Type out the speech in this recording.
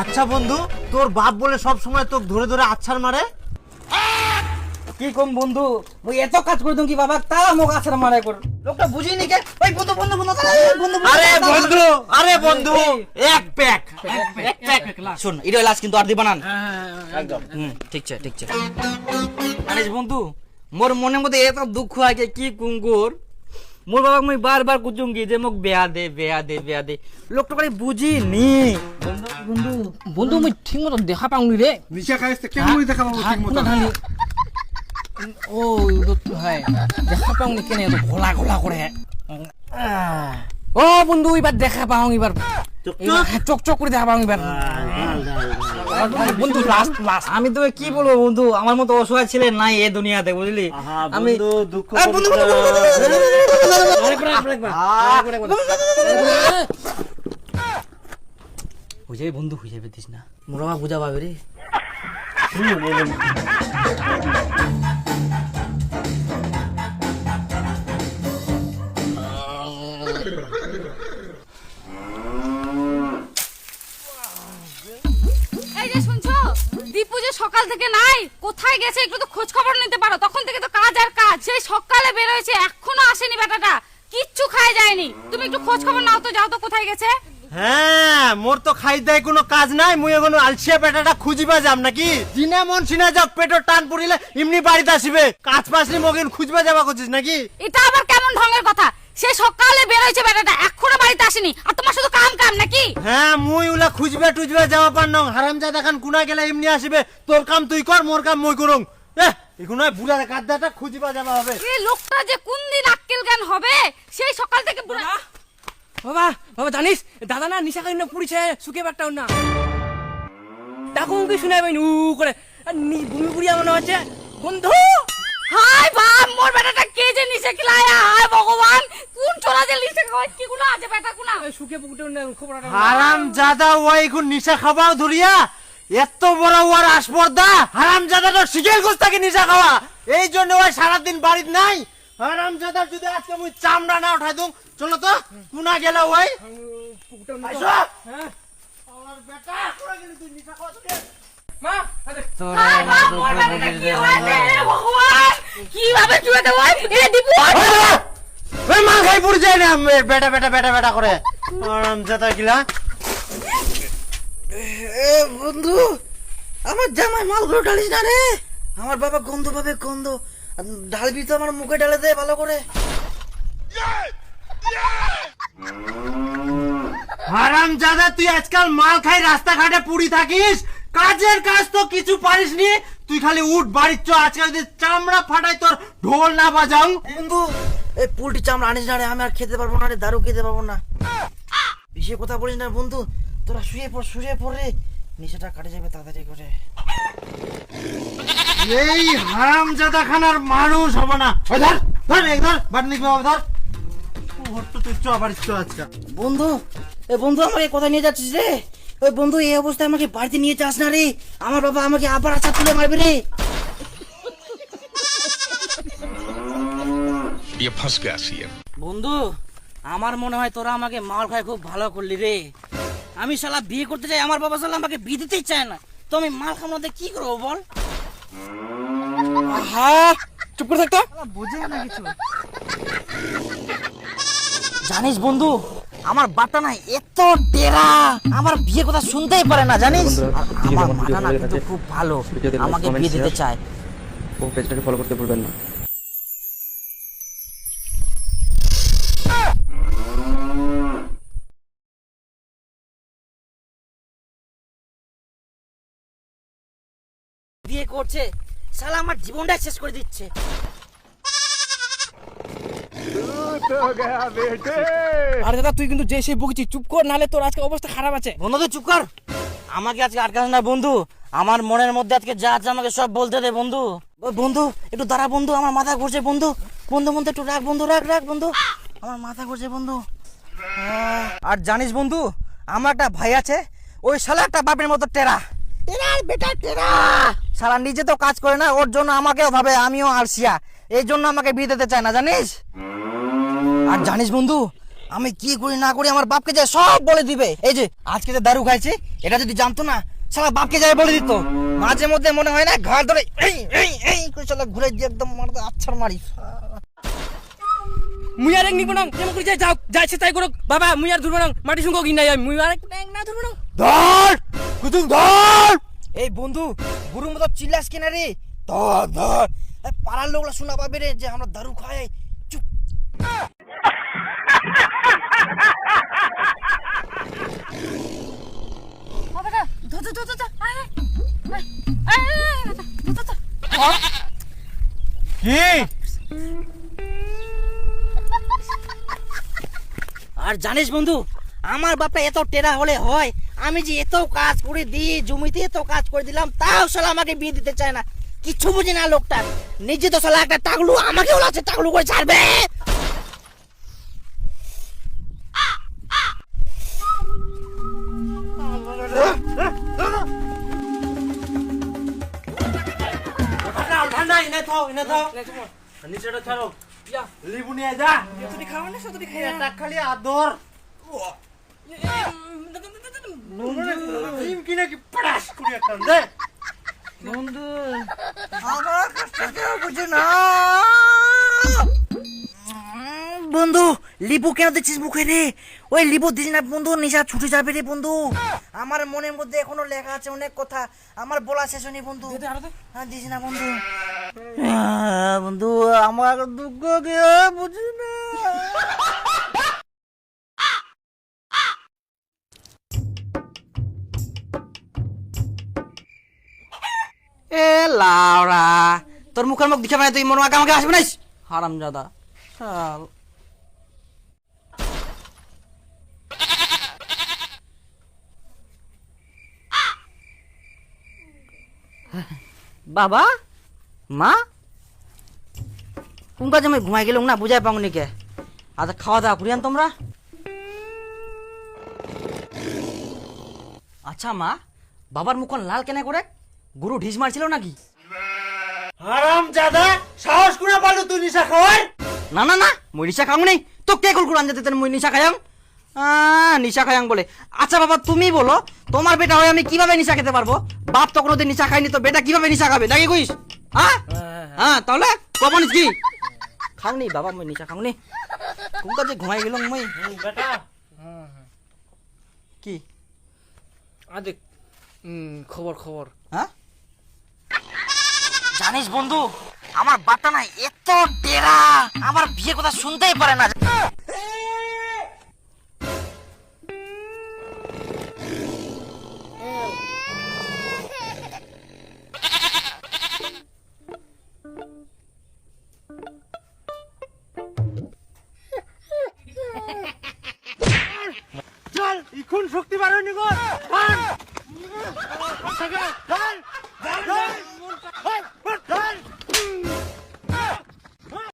আচ্ছা বন্ধু তোর বাপ বলে সব সময় তোকে ধরে ধরে আচ্ছার মারে? কি কম বন্ধু? ওই এত কাজ করে তুমি কি বাবা? তা মোক আছাড় মারা কর। লোকটা বুঝিনি কে? ওই বন্ধু বন্ধু বন্ধু আরে বন্ধু আরে বন্ধু, আরে বন্ধু এক প্যাক। এক প্যাক শুন এটা লাস্ট কিন্তু আর দিবা না। একদম। হুম ঠিক আছে ঠিক আছে জানিস বন্ধু মোর মনের মধ্যে এত দুঃখ আছে কি কুঙ্গুর? মোর বাবা মুই বারবার কুচুঙ্গি যে মোক বেয়া দে বেয়া দে বেয়া দে। লোকটা করে বুঝিনি বন্ধু বন্ধু মই ঠিক মতো দেখা পাওনি রে নিশা খাইছে কেমন দেখা পাবো ঠিক মতো ও হয় দেখা পাওনি কেনে এত ঘোলা ঘোলা করে। ও বন্ধু এবার দেখা পাও এবার চক চক করে দেখা পাও এবার বন্ধু লাস্ট লাস্ট আমি তোকে কি বলব বন্ধু? আমার মতো অসহায় ছেলে নাই এ দুনিয়াতে বুঝলি? আমি দুঃখ। হয়ে যাবে বন্ধু হয়ে যাবে দিস না মোরা বুঝা পাবে রে। দীপু যে সকাল থেকে নাই। কোথায় গেছে একটু তো খোঁজ খবর নিতে পারো। তখন থেকে তো কাজ আর কাজ। সেই সকালে বের হয়েছে এখনও আসেনি বেটাটা কিচ্ছু খায় যায়নি। তুমি একটু খোঁজ খবর নাও তো যাও তো কোথায় গেছে। হ্যাঁ মোর তো খাই দেয় কোনো কাজ নাই। মুই এখন আলসিয়া পেটাটা খুঁজিবা যাম নাকি? দিনে মন সিনা যাক পেটর টান পড়িলে এমনি বাড়িতে আসিবে। কাজ পাসলি মগিন খুঁজবা যাবা করছিস নাকি? এটা আবার কেমন ঢঙ্গের কথা? সে সকালে বের হয়েছে বেটাটা এখনও বাড়িতে আসেনি। আর তোমার শুধু কাম কাম নাকি? হ্যাঁ মুই উলা খুঁজবে টুজবে যাওয়া পার নং। খান কুনা গেলে এমনি আসিবে? তোর কাম তুই কর মোর কাম মই করুম। এহ এখন বুড়া গাদ্দাটা খুঁজিবা যাবা হবে। এই লোকটা যে কোন দিন আক্কেল জ্ঞান হবে সেই সকাল থেকে বুড়া বাবা বাবা জানিস দাদা না নিশা খাই পুড়িছে সুখে বাটটাও না। ডাকু মুখে শুনে উ করে। আর নি- বমি পুড়িয়া মনে হচ্ছে। বন্ধু! হাই বাপ মোর বেটাটা কে যে নিচে খিলায়া? হায় ভগবান কোন চোরা যে নিচে খাওয়াই কি গুলো আছে বেটা গুলা সুখে পুকুটে খবর হারাম জাদা ওই এখন নিশা খাবাও ধরিয়া এত বড় ওর আসপর্দা হারাম জাদাটা শিখে গোস্তাকে নিশা খাওয়া। এই জন্য ওই সারাদিন বাড়িতে নাই। হারাম জাদার যদি আজকে মুই চামড়া না উঠাই দুম চলো তো কুনা গেল ওই আইসো। আমার বেটা, কুনা গেলি তুই নিশা খাওয়া ধরিয়া? মা আরে হায় বাপ মোর বেটাটা কি হয়েছে? ভগবান! কীভাবে চুয়ে দেবো? এ দীপু ওই মা খাই পড়ে যায় না বেটা বেটা বেটা বেটা করে। হারাম জাদা গিলা। এ বন্ধু আমার জামাই মালগুলো ঢালিস না রে। আমার বাবা গন্ধ পাবে গন্ধ। ঢালবি তো আমার মুখে ঢালে দে ভালো করে। হারাম জাদা তুই আজকাল মাল খাই রাস্তাঘাটে পুড়ি থাকিস। কাজের কাজ তো কিছু পারিস নি তুই খালি উঠ বাড়ির চ আজকে যদি চামড়া ফাটাই তোর ঢোল না বাজাও। বন্ধু এই পোল্ট্রি চামড়া আনিস না রে আমি আর খেতে পারব না রে দারু খেতে পারব না। বেশি কথা বলিস না বন্ধু তোরা শুয়ে পড় শুয়ে পড় রে। নিশাটা কাটে যাবে তাড়াতাড়ি করে। এই হারাম জাদা খানার মানুষ হব না। ওই ধর ধর এক ধর বাট নিক বাবা ধর। ওর তো তুই চ বাড়ির চ আজকে বন্ধু এ বন্ধু আমাকে কোথায় নিয়ে যাচ্ছিস রে? ওই বন্ধু এই অবস্থায় আমাকে বাড়িতে নিয়ে যাস না রে। আমার বাবা আমাকে আবার আচার তুলে মারবে রে। বন্ধু আমার মনে হয় তোরা আমাকে মার খায় খুব ভালো করলি রে। আমি শালা বিয়ে করতে চাই আমার বাবা শালা আমাকে চায় না। তো আমি মার কি করব বল? হ্যাঁ চুপ করে বুঝে না কিছু। জানিস বন্ধু আমার বাটা না এত টেরা। আমার বিয়ে কথা শুনতেই পারে না জানিস? আমার মাটা না কিন্তু খুব ভালো। আমাকে বিয়ে দিতে চায়। ও পেজটাকে ফলো করতে ভুলবেন না। বিয়ে করছে শালা আমার জীবনটা শেষ করে দিচ্ছে। আরে দাদা তুই কিন্তু যে সে চুপ কর নালে তোর আজকে অবস্থা খারাপ আছে। বন্ধু তুই চুপ কর। আমাকে আজকে আটকাস না বন্ধু। আমার মনের মধ্যে আজকে যা আছে আমাকে সব বলতে দে বন্ধু। বন্ধু একটু দাঁড়া বন্ধু আমার মাথা ঘুরছে বন্ধু। বন্ধু বন্ধু একটু রাখ বন্ধু রাখ রাখ বন্ধু। আমার মাথা ঘুরছে বন্ধু। আর জানিস বন্ধু আমার একটা ভাই আছে ওই শালা একটা বাপের মতো টেরা। টেরা বেটা টেরা। শালা নিজে তো কাজ করে না ওর জন্য আমাকেও ভাবে আমিও আলসিয়া। এই জন্য আমাকে বিয়ে দিতে চায় না জানিস? আর জানিস বন্ধু আমি কি করি না করি আমার বাপকে যে সব বলে দিবে। এই যে আজকে যে দারু খাইছে এটা যদি জানতো না শালা বাপকে যায় বলে দিত। মাঝে মধ্যে মনে হয় না ঘাড় ধরে এই এই এই করে শালা ঘুরে দিয়ে একদম মারতে আচ্ছার মারি। এক নিব নং যেমন করে যাও যাইছে তাই করো বাবা মুই আর মাটি সঙ্গ আমি এক না ধরবো ধর! ধর! এই বন্ধু গুরুর মতো চিল্লাস কিনা রে? ধর ধর! পাড়ার লোকরা শোনা পাবে রে যে আমরা দারু খাই। চুপ! আর জানিস বন্ধু, আমার বাপটা এত টেরা হলে হয়, আমি যে এত কাজ করে দিই, জমিতে এত কাজ করে দিলাম, তাও শালা আমাকে বিয়ে দিতে চায় না। কিছু বুঝি না লোকটা। নিজে তো শালা একটা টাকলু আমাকে ওলাচ্ছে টাকলু করে ছাড়বে। ঠান্ডা এনে থাও এনে থাও নিচেটা ছাড়ো লিবু নিয়ে যা তুই খাওয়া না তুই খাই এটা খালি আদর ডিম কিনে কি পড়াস করে একটা দে বন্ধু আমার কাছটা কেউ বুঝে না বন্ধু লিবু কেন দিচ্ছিস মুখে রে? ওই লিবু দিস না বন্ধু নিশা ছুটে যাবে রে বন্ধু। আমার মনের মধ্যে এখনও লেখা আছে অনেক কথা। আমার বলা শেষ হয়নি বন্ধু। হ্যাঁ দিস না বন্ধু। বন্ধু আমার দুঃখ কেউ বুঝি না। এ লাউরা তোর মুখের মুখ দেখে মানে তুই মনে আগে আমাকে আসবে নাইস হারাম জাদা বাবা? মা? কোন কাজে আমি ঘুমাই গেলাম না বুঝাই পাওনি কে আচ্ছা খাওয়া দাওয়া করিয়ান তোমরা? আচ্ছা মা বাবার মুখ লাল কেনে করে গুরু ঢিস মারছিল নাকি? হারাম জাদা সাহস করে পারল তুই নিশা খাওয়ার না না না মই নিশা খাং নেই তো কে কল কুরান যেতে মই নিশা আহ, নিশা খায়াং বলে। আচ্ছা বাবা তুমি বলো তোমার বেটা হয়ে আমি কীভাবে নিশা খেতে পারব? বাপ তো কোনোদিন নিশা খাইনি তো বেটা কীভাবে নিশা খাবে? নাকি কইস? হ্যাঁ হ্যাঁ তাহলে কখন কি? খাওনি বাবা মই নিশা খাওনি। কোন কাজে ঘুমাই গেলাম মই। বেটা। কি? আদে খবর খবর। হ্যাঁ জানিস বন্ধু আমার বাটা না এত টেরা। আমার বিয়ে কথা শুনতেই পারে না ইখন শক্তি বাড়ানি গো চল চল চল